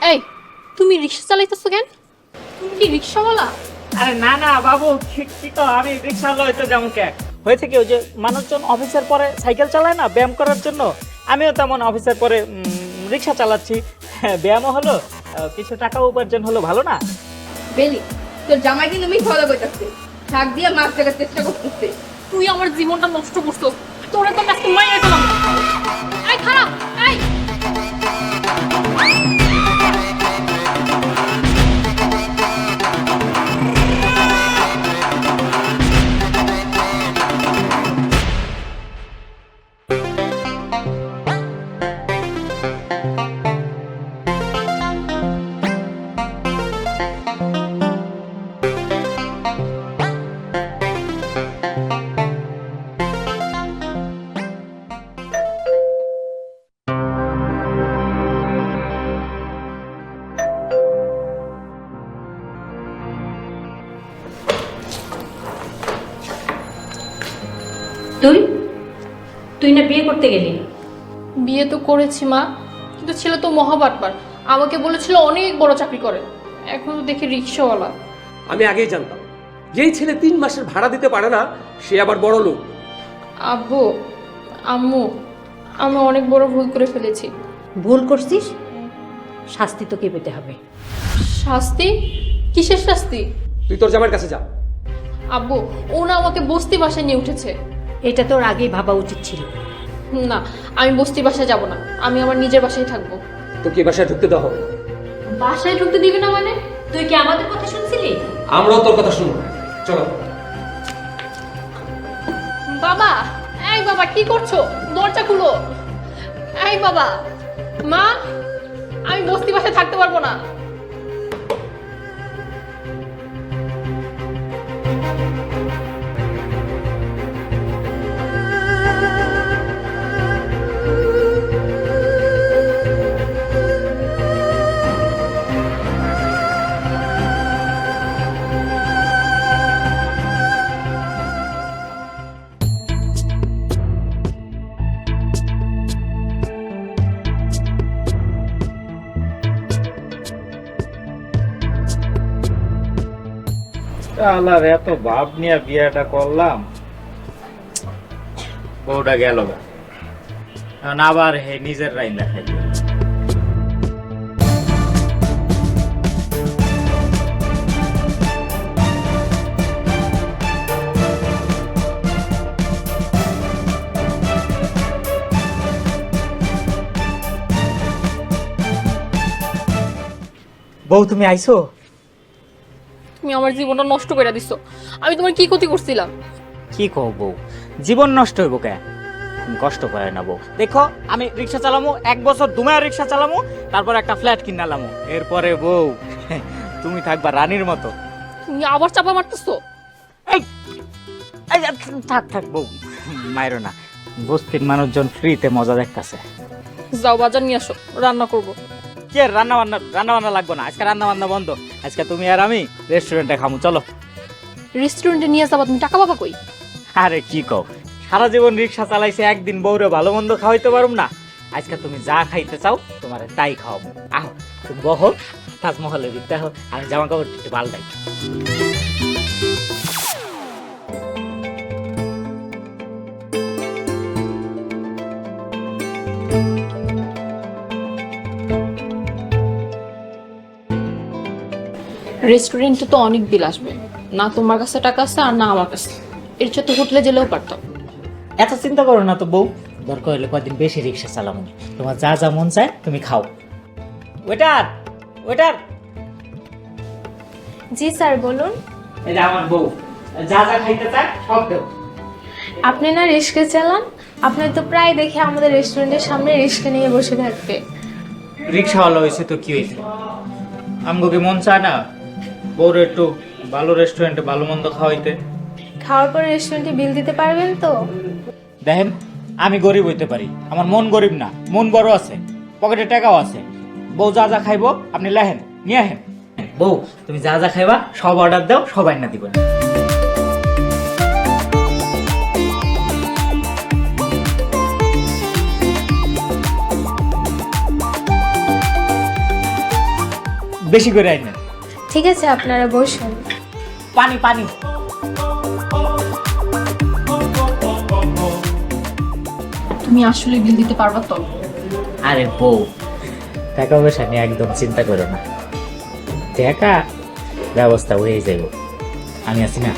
এই তুমি রিক্সা চালাইতেছো কেন? তুমি কি রিক্সাওয়ালা? আরে না না বাবু কি তো আমি রিক্সা লইতে যেমন কে। হয়েছে কি ওই যে মানুষজন অফিসের পরে সাইকেল চালায় না ব্যায়াম করার জন্য? আমিও তেমন অফিসের পরে রিক্সা চালাচ্ছি। হ্যাঁ, ব্যায়ামও হলো কিছু টাকা উপার্জন হলো ভালো না? বেলি তোর জামাই কিন্তু মিথ্যা কথা কইতাছে। শাক দিয়ে মাছ টাকার চেষ্টা করতেছে। তুই আমার জীবনটা নষ্ট করছ তোরে তো আজকে মাইরে দিলাম। এই খারাপ! তুই? তুই না বিয়ে করতে গেলি? বিয়ে তো করেছি মা। কিন্তু ছেলে তো মহাবাটবার আমাকে বলেছিল অনেক বড় চাকরি করে। এখন তো দেখি রিক্সাওয়ালা। আমি আগেই জানতাম। যেই ছেলে তিন মাসের ভাড়া দিতে পারে না সে আবার বড় লোক। আব্বু আম্মু আমি অনেক বড় ভুল করে ফেলেছি। ভুল করছিস? শাস্তি তোকে পেতে হবে। শাস্তি? কিসের শাস্তি? তুই তোর জামাইয়ের কাছে যা। আব্বু ও না আমাকে বস্তি বাসায় নিয়ে উঠেছে। এটা তোর আগেই ভাবা উচিত ছিল। না আমি বস্তি বাসায় যাব না। আমি আমার নিজের বাসায় থাকব। তোকে বাসায় ঢুকতে দেওয়া হবে বাসায় ঢুকতে দিবি না মানে? তুই কি আমাদের কথা শুনছিলি? আমরাও তোর কথা শুনব। চলো। বাবা এই বাবা কি করছ? দরজা খুলো। এই বাবা মা আমি বস্তি বাসায় থাকতে পারব না। আল্লাহর এত ভাব নিয়ে বিয়েটা করলাম। বউটা গেল। আবার হে নিজের রাইন দেখাই বউ, তুমি আইছো? তুমি আমার জীবনটা নষ্ট করে দিছো। আমি তোমার কি ক্ষতি করছিলাম? কি কও বউ? জীবন নষ্ট হইব কে? কষ্ট করে না বউ। দেখো আমি রিক্সা চালামু এক বছর দুমায় রিক্সা চালামু তারপর একটা ফ্ল্যাট কিনালামু এরপরে বউ তুমি থাকবা রানীর মতো। তুমি আবার চাপা মারতেছো? এই এই, থাক থাক বউ মাইরো না। বস্তির মানুষজন ফ্রিতে মজা দেখতাছে। যাও বাজার নিয়ে আসো রান্না করব। কে রান্না বান্না রান্না বান্না লাগবে না। আজকে রান্না বান্না বন্ধ। আজকে তুমি আর আমি রেস্টুরেন্টে খামু চলো। রেস্টুরেন্টে নিয়ে যাব তুমি টাকা পাবা কই? আরে কি কও? সারা জীবন রিক্সা চালাইছে একদিন বউরে ভালো মন্দ খাওয়াইতে পারুম না। আজকে তুমি যা খাইতে চাও তোমার তাই খাওয়াবো। আহ তুমি বহো তাজমহলের দিকটা হোক আমি জামা কাপড় একটু পাল্টাই রেস্টুরেন্টে তো অনেক বিল আসবে। না তোমার কাছে টাকা আছে আর না আমার কাছে। এর চেয়ে তো হোটেলে গেলেও পারতাম। এত চিন্তা করো না তো বউ। দরকার হলে কয়েকদিন বেশি রিক্সা চালাবো তোমার যা যা মন চায় তুমি খাও। ওয়েটার ওয়েটার জি স্যার বলুন। এই যে আমার বউ যা যা খাইতে চায় সব দেও। আপনি না রিস্কে চালান আপনি তো প্রায় দেখে আমাদের রেস্টুরেন্টের সামনে রিস্কে নিয়ে বসে থাকবে। রিক্সাওয়ালা হয়েছে তো কি হয়েছে? আমগো কি মন চায় না? বউর একটু ভালো রেস্টুরেন্টে ভালো মন্দ খাওয়াইতে। খাওয়ার পরে রেস্টুরেন্টে বিল দিতে পারবেন তো? দেখেন আমি গরিব হইতে পারি। আমার মন গরিব না মন বড় আছে পকেটে টাকাও আছে। বউ যা যা খাইবো আপনি লেহেন নিয়ে আহেন বউ তুমি যা যা খাইবা সব অর্ডার দাও সবাই না দিবেন বেশি করে আইনেন ঠিক আছে আপনারা বসুন। পানি পানি। তুমি আসলে বিল দিতে পারবা তো? আরে বউ টাকা পয়সা নিয়ে একদম চিন্তা করো না। টাকা ব্যবস্থা হয়ে যাবে আমি আছি না।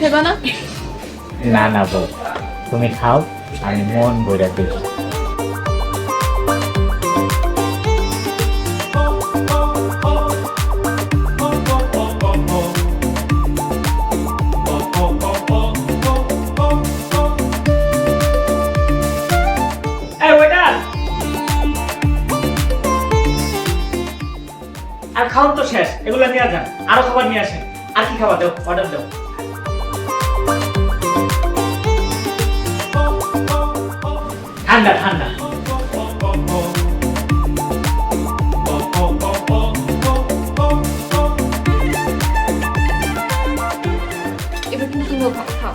তুমি না? না না বউ তুমি খাও আমি মন ভরে দিই আর খাওয়ান তো শেষ এগুলো নিয়ে যান। আরও খাবার নিয়ে আসেন। আর কি খাবার দেও? অর্ডার দেও। ঠান্ডা ঠান্ডা। এবার কিন্তু তুমিও খাও খাও?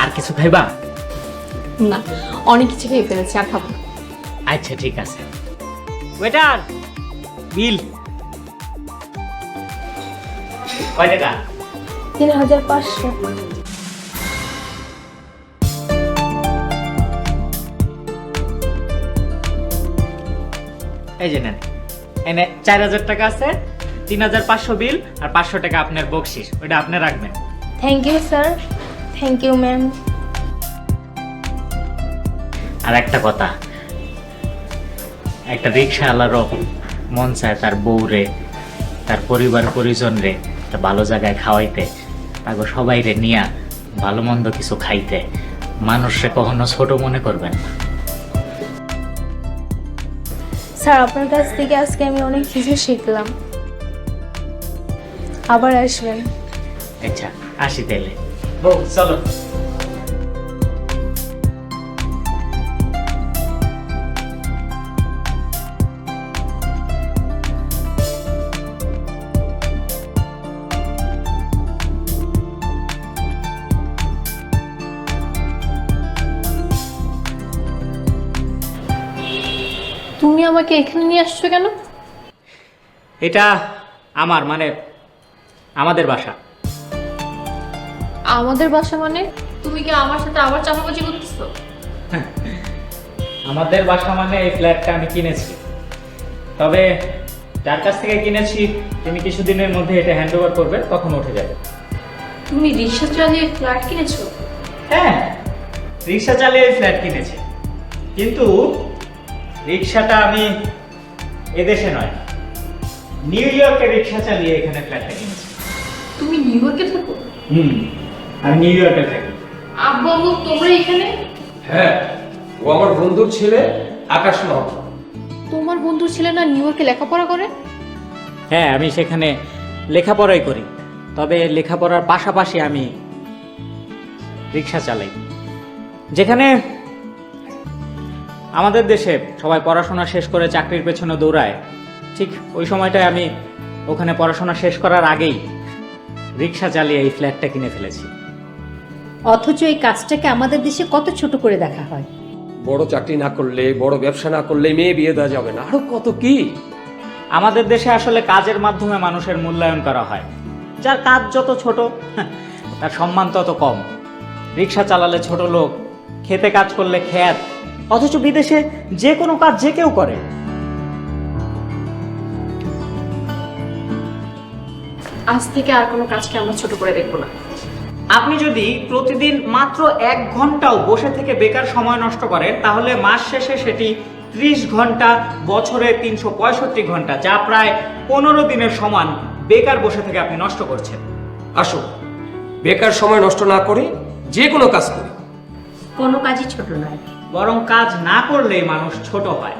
আর কিছু খাইবা? না অনেক কিছু খেয়ে ফেলেছি আর খাব না। আচ্ছা ঠিক আছে। ওয়েটার বিল কয় টাকা? তিন হাজার পাঁচশো। এই যে নেন। এনে চার হাজার টাকা আছে তিন হাজার পাঁচশো বিল আর পাঁচশো টাকা আপনার বকশিস। ওটা আপনি রাখবেন। Thank you sir thank you ma'am আর একটা কথা একটা রিক্সা রিক্সাওয়ালারও মন চায় তার বউরে তার পরিবার পরিজন রে একটা ভালো জায়গায় খাওয়াইতে তাকে সবাই রে নিয়া ভালো মন্দ কিছু খাইতে। মানুষে কখনো ছোট মনে করবেন না। স্যার আপনার কাছ থেকে আজকে আমি অনেক কিছু শিখলাম। আবার আসবেন। আচ্ছা আসি তাইলে বউ চলো। আমাকে এখানে নিয়ে আসছো কেন? এটা আমার মানে আমাদের বাসা। আমাদের বাসা মানে? তুমি কি আমার সাথে আবার চাপাবাজি করতেছো? আমাদের বাসা মানে এই ফ্ল্যাটটা আমি কিনেছি। তবে যার কাছ থেকে কিনেছি তিনি কিছুদিনের মধ্যে এটা হ্যান্ড ওভার করবে তখন উঠে যাবে। তুমি রিক্সা চালিয়ে ফ্ল্যাট কিনেছো? হ্যাঁ রিক্সা চালিয়ে এই ফ্ল্যাট কিনেছি। কিন্তু রিক্সাটা আমি এদেশে নয় নিউ ইয়র্কে রিক্সা চালিয়ে এখানে ফ্ল্যাটটা কিনেছি। তুমি নিউ ইয়র্কে থাকো? হুম আমি নিউ ইয়র্কে থাকি। আব্বু আম্মু তোমরা এখানে? হ্যাঁ ও আমার বন্ধুর ছেলে আকাশ নয় তোমার বন্ধুর ছেলে না নিউ ইয়র্কে লেখাপড়া করে? হ্যাঁ আমি সেখানে লেখাপড়াই করি তবে লেখাপড়ার পাশাপাশি আমি রিক্সা চালাই। যেখানে আমাদের দেশে সবাই পড়াশোনা শেষ করে চাকরির পেছনে দৌড়ায়। ঠিক ওই সময়টায় আমি ওখানে পড়াশোনা শেষ করার আগেই রিক্সা চালিয়ে এই ফ্ল্যাটটা কিনে ফেলেছি। অথচ এই কাজটাকে আমাদের দেশে কত ছোট করে দেখা হয়। বড় চাকরি না করলে বড় ব্যবসা না করলে মেয়ে বিয়ে দেওয়া যাবে না। আরও কত কি? আমাদের দেশে আসলে কাজের মাধ্যমে মানুষের মূল্যায়ন করা হয়। যার কাজ যত ছোট তার সম্মান তত কম। রিক্সা চালালে ছোট লোক খেতে কাজ করলে খ্যাত অথচ বিদেশে যে কোনো কাজ যে কেউ করে। আজ থেকে আর কোনো কাজকে আমরা ছোট করে দেখব না। আপনি যদি প্রতিদিন মাত্র এক ঘন্টাও বসে থেকে বেকার সময় নষ্ট করেন তাহলে মাস শেষে সেটি ত্রিশ ঘণ্টা বছরে তিনশো পঁয়ষট্টি ঘণ্টা যা প্রায় পনেরো দিনের সমান বেকার বসে থেকে আপনি নষ্ট করছেন। আসো বেকার সময় নষ্ট না করে যে কোনো কাজ করি। কোনো কাজই ছোট নয়। বরং কাজ না করলেই মানুষ ছোট হয়।